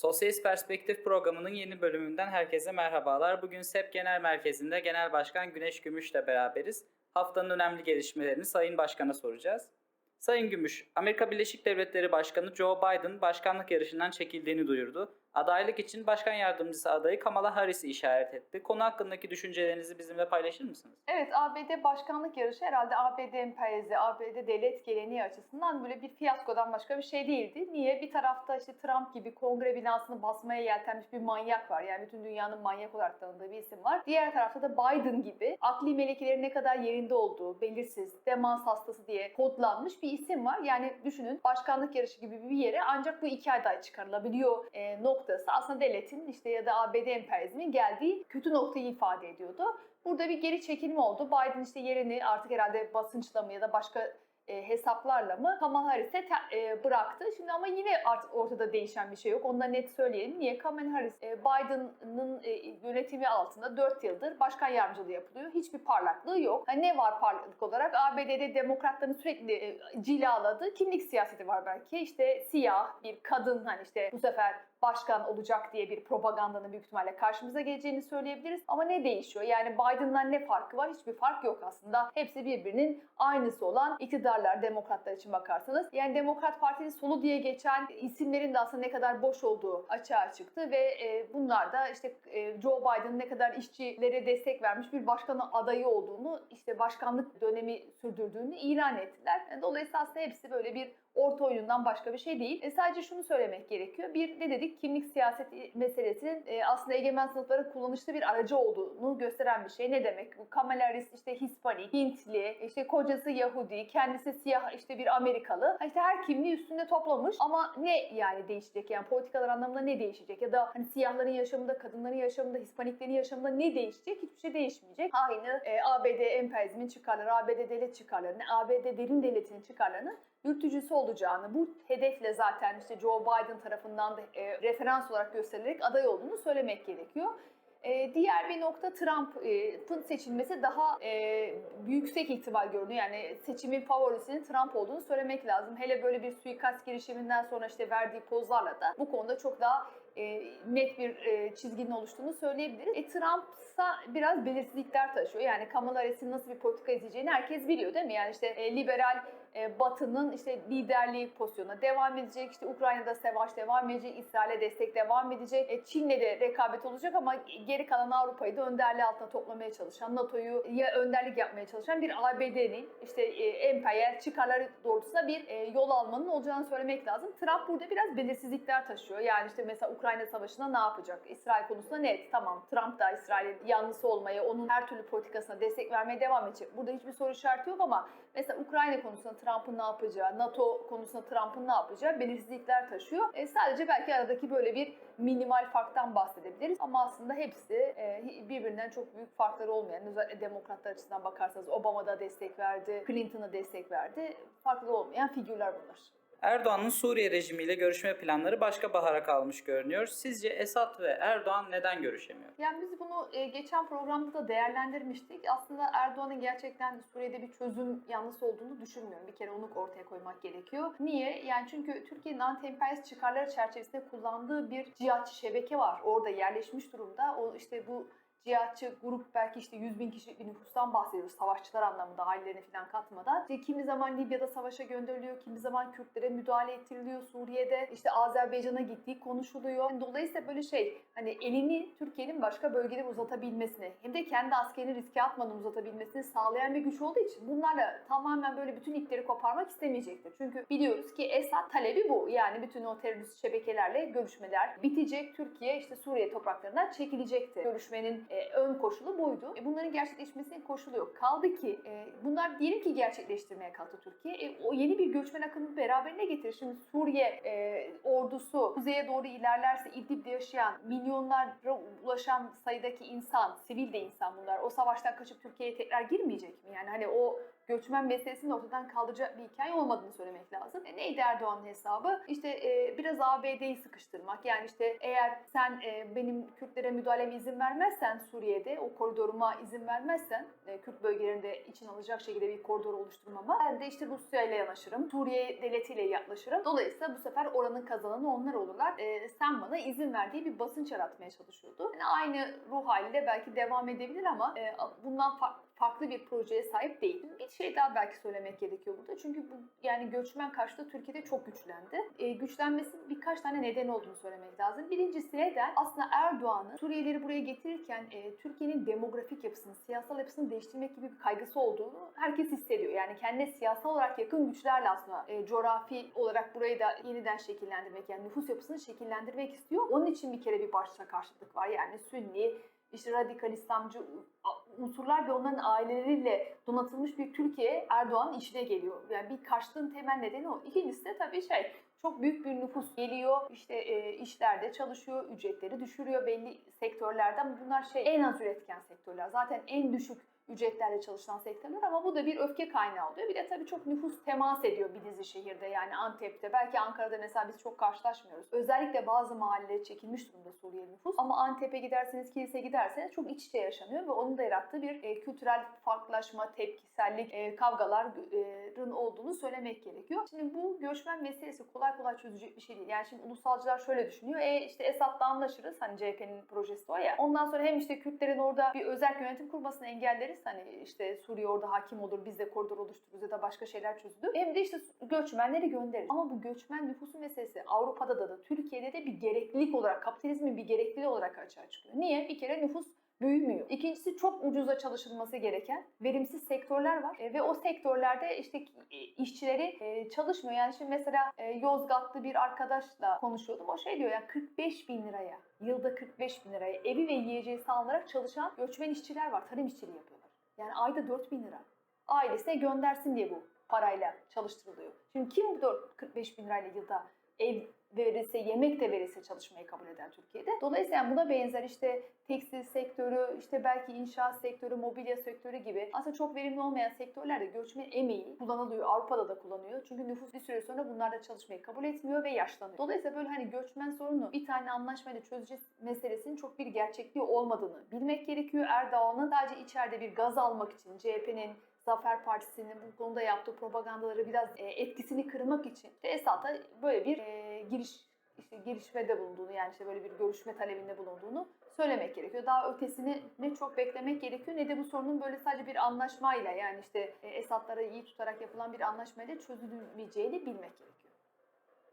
Sosyalist Perspektif programının yeni bölümünden herkese merhabalar. Bugün SEP Genel Merkezi'nde Genel Başkan Güneş Gümüş'le beraberiz. Haftanın önemli gelişmelerini Sayın Başkan'a soracağız. Sayın Gümüş, Amerika Birleşik Devletleri Başkanı Joe Biden başkanlık yarışından çekildiğini duyurdu. Adaylık için başkan yardımcısı adayı Kamala Harris'i işaret etti. Konu hakkındaki düşüncelerinizi bizimle paylaşır mısınız? Evet ABD başkanlık yarışı herhalde ABD emperyası, ABD devlet geleneği açısından böyle bir fiyaskodan başka bir şey değildi. Niye? Bir tarafta işte Trump gibi kongre binasını basmaya yeltenmiş bir manyak var. Yani bütün dünyanın manyak olarak tanıdığı bir isim var. Diğer tarafta da Biden gibi akli melekelerin ne kadar yerinde olduğu belirsiz, demans hastası diye kodlanmış bir isim var. Yani düşünün başkanlık yarışı gibi bir yere ancak bu iki aday çıkarılabiliyor e, noktası aslında devletin işte ya da ABD emperyalizmin geldiği kötü noktayı ifade ediyordu. Burada bir geri çekilme oldu. Biden işte yerini artık herhalde basınçla mı ya da başka e, hesaplarla mı Kamala Harris'e e, bıraktı. Şimdi ama yine artık ortada değişen bir şey yok. Onu da net söyleyelim. Niye? Kamala Harris e, Biden'ın e, yönetimi altında 4 yıldır başkan yardımcılığı yapılıyor. Hiçbir parlaklığı yok. Hani ne var parlaklık olarak? ABD'de demokratların sürekli e, cilaladığı kimlik siyaseti var belki. İşte siyah bir kadın hani işte bu sefer başkan olacak diye bir propagandanın büyük ihtimalle karşımıza geleceğini söyleyebiliriz. Ama ne değişiyor? Yani Biden'dan ne farkı var? Hiçbir fark yok aslında. Hepsi birbirinin aynısı olan iktidarlar, demokratlar için bakarsanız. Yani Demokrat Parti'nin solu diye geçen isimlerin de aslında ne kadar boş olduğu açığa çıktı ve e, bunlar da işte e, Joe Biden'ın ne kadar işçilere destek vermiş bir başkan adayı olduğunu, işte başkanlık dönemi sürdürdüğünü ilan ettiler. Yani dolayısıyla aslında hepsi böyle bir orta oyundan başka bir şey değil. E, sadece şunu söylemek gerekiyor. Bir ne dedik? Kimlik siyaseti meselesinin e, aslında egemen sınıfların kullanışlı bir aracı olduğunu gösteren bir şey. Ne demek? Bu Kamala Harris işte Hispanik, Hintli, işte kocası Yahudi, kendisi siyah işte bir Amerikalı. İşte her kimliği üstünde toplamış ama ne yani değişecek? Yani politikalar anlamında ne değişecek? Ya da hani siyahların yaşamında, kadınların yaşamında, Hispaniklerin yaşamında ne değişecek? Hiçbir şey değişmeyecek. Aynı e, ABD emperyalizmin çıkarları, ABD devlet çıkarlarını, ABD derin devletinin çıkarlarını yürütücüsü olacağını, bu hedefle zaten işte Joe Biden tarafından da e, referans olarak gösterilerek aday olduğunu söylemek gerekiyor. E, diğer bir nokta Trump'ın seçilmesi daha e, yüksek ihtimal görünüyor. Yani seçimin favorisinin Trump olduğunu söylemek lazım. Hele böyle bir suikast girişiminden sonra işte verdiği pozlarla da bu konuda çok daha e, net bir e, çizginin oluştuğunu söyleyebiliriz. E, Trump'sa biraz belirsizlikler taşıyor. Yani Kamala Harris'in nasıl bir politika izleyeceğini herkes biliyor değil mi? Yani işte e, liberal e, Batı'nın işte liderliği pozisyonuna devam edecek. İşte Ukrayna'da savaş devam edecek. İsrail'e destek devam edecek. E, Çin'le de rekabet olacak ama geri kalan Avrupa'yı da önderliği altına toplamaya çalışan, NATO'yu ya önderlik yapmaya çalışan bir ABD'nin işte e, emperyal çıkarları doğrultusunda bir e, yol almanın olacağını söylemek lazım. Trump burada biraz belirsizlikler taşıyor. Yani işte mesela Ukrayna Savaşı'nda ne yapacak? İsrail konusunda net. Tamam Trump da İsrail'in yanlısı olmaya, onun her türlü politikasına destek vermeye devam edecek. Burada hiçbir soru işareti yok ama mesela Ukrayna konusunda Trump'ın ne yapacağı, NATO konusunda Trump'ın ne yapacağı belirsizlikler taşıyor. E, sadece belki aradaki böyle bir minimal farktan bahsedebiliriz. Ama aslında hepsi e, birbirinden çok büyük farkları olmayan, özellikle demokratlar açısından bakarsanız Obama da destek verdi, Clinton'a destek verdi. Farklı olmayan figürler bunlar. Erdoğan'ın Suriye rejimiyle görüşme planları başka bahara kalmış görünüyor. Sizce Esad ve Erdoğan neden görüşemiyor? Yani biz bunu e, geçen programda da değerlendirmiştik. Aslında Erdoğan'ın gerçekten Suriye'de bir çözüm yanlısı olduğunu düşünmüyorum. Bir kere onu ortaya koymak gerekiyor. Niye? Yani çünkü Türkiye'nin anti-emperyalist çıkarları çerçevesinde kullandığı bir cihatçı şebeke var. Orada yerleşmiş durumda. O işte bu cihatçı grup belki işte 100 bin kişilik bir nüfustan bahsediyoruz. Savaşçılar anlamında ailelerini falan katmadan. İşte kimi zaman Libya'da savaşa gönderiliyor, kimi zaman Kürtlere müdahale ettiriliyor Suriye'de. işte Azerbaycan'a gittiği konuşuluyor. Yani dolayısıyla böyle şey hani elini Türkiye'nin başka bölgelere uzatabilmesini hem de kendi askerini riske atmadan uzatabilmesini sağlayan bir güç olduğu için bunlarla tamamen böyle bütün ipleri koparmak istemeyecektir. Çünkü biliyoruz ki Esad talebi bu. Yani bütün o terörist şebekelerle görüşmeler bitecek. Türkiye işte Suriye topraklarından çekilecekti. Görüşmenin e, ön koşulu buydu. E, bunların gerçekleşmesinin koşulu yok. Kaldı ki e, bunlar diyelim ki gerçekleştirmeye kalktı Türkiye. O yeni bir göçmen akımı beraberine getirir. Şimdi Suriye ordusu kuzeye doğru ilerlerse İdlib'de yaşayan milyonlara ulaşan sayıdaki insan, sivil de insan bunlar. O savaştan kaçıp Türkiye'ye tekrar girmeyecek mi? Yani hani o göçmen meselesini ortadan kaldıracak bir hikaye olmadığını söylemek lazım. E, neydi Erdoğan'ın hesabı? İşte e, biraz ABD'yi sıkıştırmak. Yani işte eğer sen e, benim Kürtlere müdahaleme izin vermezsen Suriye'de o koridoruma izin vermezsen e, Kürt bölgelerinde için alacak şekilde bir koridor oluşturmama ben de işte Rusya ile yanaşırım. Suriye devletiyle yaklaşırım. Dolayısıyla bu sefer oranın kazananı onlar olurlar. E, sen bana izin ver diye bir basınç yaratmaya çalışıyordu. Yani aynı ruh haliyle belki devam edebilir ama e, bundan fa- farklı bir projeye sahip değil. Bir şey daha belki söylemek gerekiyor burada. Çünkü bu yani göçmen karşıtı Türkiye'de çok güçlendi. E, güçlenmesinin birkaç tane neden olduğunu söylemek lazım. Birincisi neden? Aslında Erdoğan'ın Suriyelileri buraya getirirken e, Türkiye'nin demografik yapısını, siyasal yapısını değiştirmek gibi bir kaygısı olduğunu herkes hissediyor. Yani kendine siyasal olarak yakın güçlerle aslında e, coğrafi olarak burayı da yeniden şekillendirmek yani nüfus yapısını şekillendirmek istiyor. Onun için bir kere bir başta karşıtlık var. Yani Sünni, işte radikal İslamcı unsurlar ve onların aileleriyle donatılmış bir Türkiye Erdoğan'ın işine geliyor. Yani bir karşıtlığın temel nedeni o. İkincisi de tabii şey çok büyük bir nüfus geliyor. İşte e, işlerde çalışıyor, ücretleri düşürüyor belli sektörlerden. Bunlar şey en az üretken sektörler. Zaten en düşük ücretlerle çalışan sektörler ama bu da bir öfke kaynağı oluyor. Bir de tabii çok nüfus temas ediyor bir dizi şehirde yani Antep'te. Belki Ankara'da mesela biz çok karşılaşmıyoruz. Özellikle bazı mahalleleri çekilmiş durumda Suriyeli nüfus. Ama Antep'e giderseniz, Kilis'e giderseniz çok iç içe yaşanıyor ve onun da yarattığı bir e, kültürel farklılaşma, tepkisellik, e, kavgaların olduğunu söylemek gerekiyor. Şimdi bu göçmen meselesi kolay kolay çözecek bir şey değil. Yani şimdi ulusalcılar şöyle düşünüyor. E işte Esad'la anlaşırız. Hani CHP'nin projesi o ya. Ondan sonra hem işte Kürtlerin orada bir özel yönetim kurmasını engelleriz. Hani işte Suriye orada hakim olur, biz de koridor oluştururuz ya da başka şeyler çözülür. Hem de işte göçmenleri göndeririz. Ama bu göçmen nüfusu meselesi Avrupa'da da da Türkiye'de de bir gereklilik olarak, kapitalizmin bir gerekliliği olarak açığa çıkıyor. Niye? Bir kere nüfus büyümüyor. İkincisi çok ucuza çalışılması gereken verimsiz sektörler var E, ve o sektörlerde işte işçileri e, çalışmıyor. Yani şimdi mesela e, Yozgatlı bir arkadaşla konuşuyordum. O şey diyor yani 45 bin liraya, yılda 45 bin liraya evi ve yiyeceği sağlanarak çalışan göçmen işçiler var. Tarım işçiliği yapıyorlar. Yani ayda 4 bin lira. Ailesine göndersin diye bu parayla çalıştırılıyor. Şimdi kim bu 4, 45 bin lirayla yılda ev verirse, yemek de verirse çalışmayı kabul eden Türkiye'de. Dolayısıyla buna benzer işte tekstil sektörü, işte belki inşaat sektörü, mobilya sektörü gibi aslında çok verimli olmayan sektörlerde göçmen emeği kullanılıyor. Avrupa'da da kullanıyor. Çünkü nüfus bir süre sonra bunlarda çalışmayı kabul etmiyor ve yaşlanıyor. Dolayısıyla böyle hani göçmen sorunu bir tane anlaşmayla çözeceğiz meselesinin çok bir gerçekliği olmadığını bilmek gerekiyor. Erdoğan'ın sadece içeride bir gaz almak için CHP'nin Zafer Partisi'nin bu konuda yaptığı propagandaları biraz e, etkisini kırmak için işte Esad'a böyle bir e, giriş işte girişmede bulunduğunu yani işte böyle bir görüşme talebinde bulunduğunu söylemek gerekiyor. Daha ötesini ne çok beklemek gerekiyor ne de bu sorunun böyle sadece bir anlaşmayla yani işte e, Esad'lara iyi tutarak yapılan bir anlaşmayla çözülmeyeceğini bilmek gerekiyor.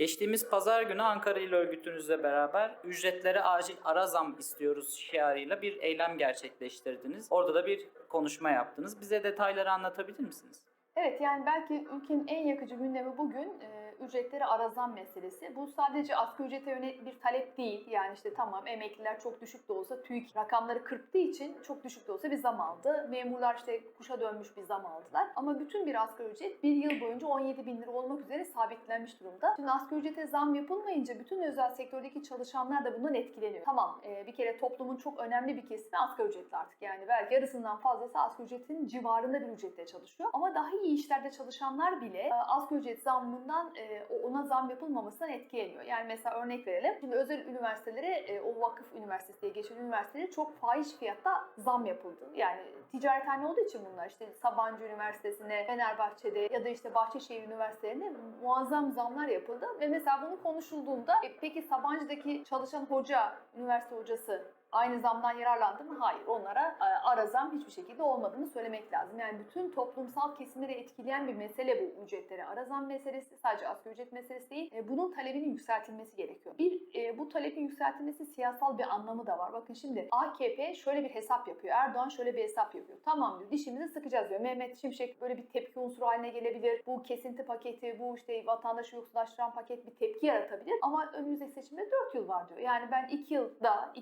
Geçtiğimiz pazar günü Ankara İl Örgütünüzle beraber ücretlere acil ara zam istiyoruz şiarıyla bir eylem gerçekleştirdiniz. Orada da bir konuşma yaptınız. Bize detayları anlatabilir misiniz? Evet yani belki ülkenin en yakıcı gündemi bugün e, ücretleri ara zam meselesi. Bu sadece asgari ücrete yönelik bir talep değil. Yani işte tamam emekliler çok düşük de olsa TÜİK rakamları kırptığı için çok düşük de olsa bir zam aldı. Memurlar işte kuşa dönmüş bir zam aldılar. Ama bütün bir asgari ücret bir yıl boyunca 17 bin lira olmak üzere sabitlenmiş durumda. Şimdi asgari ücrete zam yapılmayınca bütün özel sektördeki çalışanlar da bundan etkileniyor. Tamam e, bir kere toplumun çok önemli bir kesimi asgari ücretli artık. Yani belki yarısından fazlası asgari ücretin civarında bir ücretle çalışıyor. Ama daha iyi işlerde çalışanlar bile e, asgari ücret zammından e, ona zam yapılmamasından etkileniyor. Yani mesela örnek verelim. Şimdi özel üniversitelere e, o vakıf üniversitesi diye geçen üniversitelere çok fahiş fiyatta zam yapıldı. Yani ticarethane olduğu için bunlar işte Sabancı Üniversitesi'ne, Fenerbahçe'de ya da işte Bahçeşehir Üniversitelerine muazzam zamlar yapıldı. Ve mesela bunu konuşulduğunda e, peki Sabancı'daki çalışan hoca, üniversite hocası aynı zamdan yararlandı mı? Hayır. Onlara e, ara zam hiçbir şekilde olmadığını söylemek lazım. Yani bütün toplumsal kesimleri etkileyen bir mesele bu ücretleri ara zam meselesi. Sadece asgari ücret meselesi değil. E, bunun talebinin yükseltilmesi gerekiyor. Bir, e, bu talebin yükseltilmesi siyasal bir anlamı da var. Bakın şimdi AKP şöyle bir hesap yapıyor. Erdoğan şöyle bir hesap yapıyor. Tamam diyor dişimizi sıkacağız diyor. Mehmet Şimşek böyle bir tepki unsuru haline gelebilir. Bu kesinti paketi, bu işte vatandaşı yoksullaştıran paket bir tepki yaratabilir. Ama önümüzdeki seçimde 4 yıl var diyor. Yani ben 2 yılda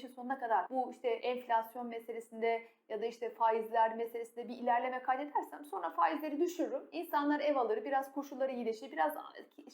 2025'in sonuna kadar bu işte enflasyon meselesinde ya da işte faizler meselesinde bir ilerleme kaydedersem sonra faizleri düşürürüm. İnsanlar ev alır, biraz koşulları iyileşir, biraz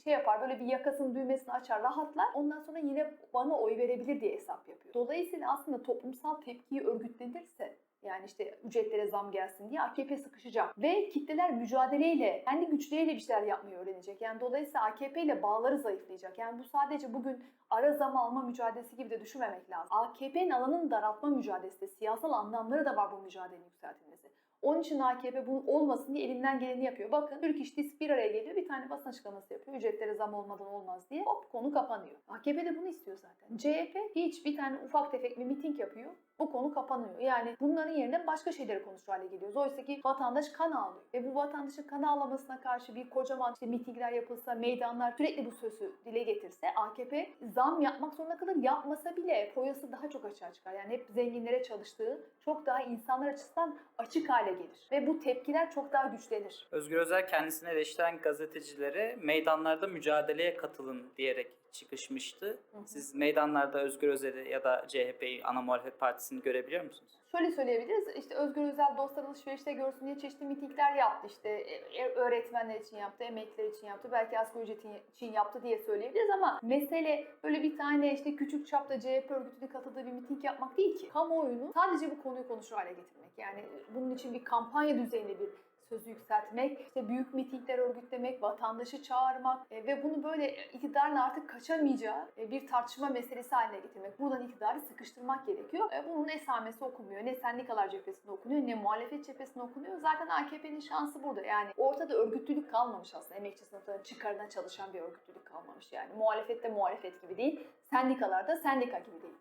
şey yapar böyle bir yakasının düğmesini açar, rahatlar. Ondan sonra yine bana oy verebilir diye hesap yapıyor. Dolayısıyla aslında toplumsal tepkiyi örgütlenirse Yani işte ücretlere zam gelsin diye AKP sıkışacak. Ve kitleler mücadeleyle, kendi güçleriyle bir şeyler yapmayı öğrenecek. Yani dolayısıyla AKP ile bağları zayıflayacak. Yani bu sadece bugün ara zam alma mücadelesi gibi de düşünmemek lazım. AKP'nin alanını daraltma mücadelesi, de, siyasal anlamları da var bu mücadelenin yükseltilmesi. Onun için AKP bunun olmasın diye elinden geleni yapıyor. Bakın Türk İş bir araya geliyor bir tane basın açıklaması yapıyor. Ücretlere zam olmadan olmaz diye. Hop konu kapanıyor. AKP de bunu istiyor zaten. CHP hiç bir tane ufak tefek bir miting yapıyor. Bu konu kapanıyor. Yani bunların yerine başka şeyleri konuşur hale geliyoruz. Oysa ki vatandaş kan ağlıyor. Ve bu vatandaşın kan ağlamasına karşı bir kocaman işte mitingler yapılsa, meydanlar sürekli bu sözü dile getirse AKP zam yapmak zorunda kalır. Yapmasa bile foyası daha çok açığa çıkar. Yani hep zenginlere çalıştığı çok daha insanlar açısından açık hale gelir. Ve bu tepkiler çok daha güçlenir. Özgür Özel kendisini eleştiren gazetecilere meydanlarda mücadeleye katılın diyerek çıkışmıştı. Hı hı. Siz meydanlarda Özgür Özel'i ya da CHP'yi ana muhalefet partisini görebiliyor musunuz? Şöyle söyleyebiliriz. İşte Özgür Özel dostlar alışverişte görsün diye çeşitli mitingler yaptı. İşte e, öğretmenler için yaptı, emekliler için yaptı, belki asgari ücret için yaptı diye söyleyebiliriz ama mesele böyle bir tane işte küçük çapta CHP örgütünün katıldığı bir miting yapmak değil ki. Kamuoyunu sadece bu konuyu konuşur hale getirmek. Yani bunun için bir kampanya düzeyinde bir sözü yükseltmek, işte büyük mitingler örgütlemek, vatandaşı çağırmak e, ve bunu böyle iktidarın artık kaçamayacağı e, bir tartışma meselesi haline getirmek. Buradan iktidarı sıkıştırmak gerekiyor. E, bunun esamesi okunmuyor. Ne sendikalar cephesinde okunuyor ne muhalefet cephesinde okunuyor. Zaten AKP'nin şansı burada. Yani ortada örgütlülük kalmamış aslında. Emekçi sınıfların çıkarına çalışan bir örgütlülük kalmamış yani. Muhalefette muhalefet gibi değil, sendikalarda sendika gibi değil.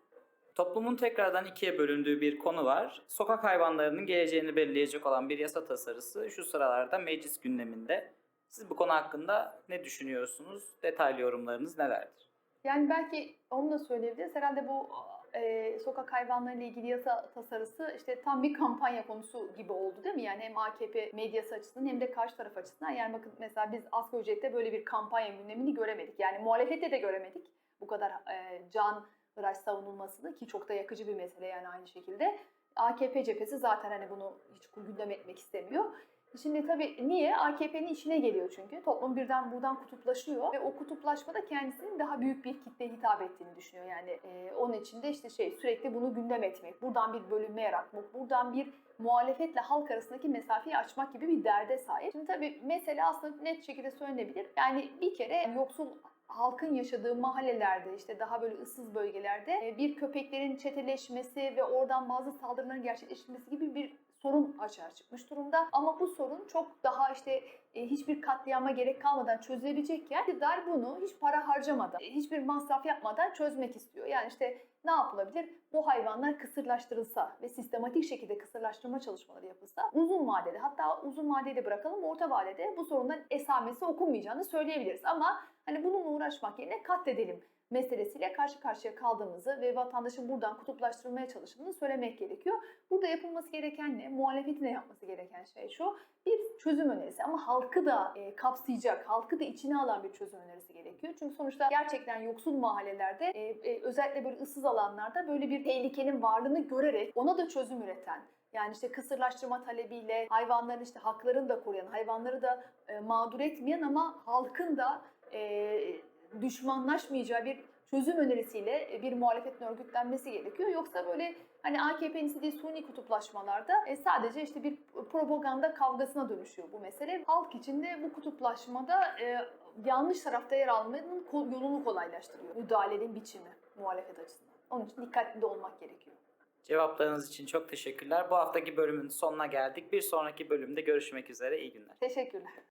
Toplumun tekrardan ikiye bölündüğü bir konu var. Sokak hayvanlarının geleceğini belirleyecek olan bir yasa tasarısı şu sıralarda meclis gündeminde. Siz bu konu hakkında ne düşünüyorsunuz? Detaylı yorumlarınız nelerdir? Yani belki onu da söyleyebiliriz. Herhalde bu e, sokak hayvanları ile ilgili yasa tasarısı işte tam bir kampanya konusu gibi oldu değil mi? Yani hem AKP medyası açısından hem de karşı taraf açısından. Yani bakın mesela biz asgari ücrette böyle bir kampanya gündemini göremedik. Yani muhalefette de göremedik. Bu kadar e, can hıraç savunulmasını ki çok da yakıcı bir mesele yani aynı şekilde. AKP cephesi zaten hani bunu hiç gündem etmek istemiyor. Şimdi tabii niye? AKP'nin işine geliyor çünkü. Toplum birden buradan kutuplaşıyor ve o kutuplaşmada kendisinin daha büyük bir kitleye hitap ettiğini düşünüyor. Yani e, onun için de işte şey sürekli bunu gündem etmek, buradan bir bölünme yaratmak, buradan bir muhalefetle halk arasındaki mesafeyi açmak gibi bir derde sahip. Şimdi tabii mesele aslında net şekilde söylenebilir. Yani bir kere yoksul halkın yaşadığı mahallelerde işte daha böyle ıssız bölgelerde e, bir köpeklerin çeteleşmesi ve oradan bazı saldırıların gerçekleşmesi gibi bir sorun açığa çıkmış durumda. Ama bu sorun çok daha işte e, hiçbir katliama gerek kalmadan çözülebilecekken iktidar bunu hiç para harcamadan, e, hiçbir masraf yapmadan çözmek istiyor. Yani işte ne yapılabilir? Bu hayvanlar kısırlaştırılsa ve sistematik şekilde kısırlaştırma çalışmaları yapılsa uzun vadede hatta uzun vadede bırakalım orta vadede bu sorunların esamesi okunmayacağını söyleyebiliriz. Ama hani bununla uğraşmak yerine katledelim meselesiyle karşı karşıya kaldığımızı ve vatandaşın buradan kutuplaştırılmaya çalışıldığını söylemek gerekiyor. Burada yapılması gereken ne? Muhalefetin de yapması gereken şey şu. Bir çözüm önerisi ama halkı da e, kapsayacak, halkı da içine alan bir çözüm önerisi gerekiyor. Çünkü sonuçta gerçekten yoksul mahallelerde e, e, özellikle böyle ıssız alanlarda böyle bir tehlikenin varlığını görerek ona da çözüm üreten yani işte kısırlaştırma talebiyle hayvanların işte haklarını da koruyan, hayvanları da e, mağdur etmeyen ama halkın da e, düşmanlaşmayacağı bir çözüm önerisiyle e, bir muhalefetin örgütlenmesi gerekiyor. Yoksa böyle hani AKP'nin istediği suni kutuplaşmalarda e, sadece işte bir propaganda kavgasına dönüşüyor bu mesele. Halk için de bu kutuplaşmada e, yanlış tarafta yer almanın yolunu kolaylaştırıyor. Müdahalenin biçimi muhalefet açısından. Onun için dikkatli olmak gerekiyor. Cevaplarınız için çok teşekkürler. Bu haftaki bölümün sonuna geldik. Bir sonraki bölümde görüşmek üzere. İyi günler. Teşekkürler.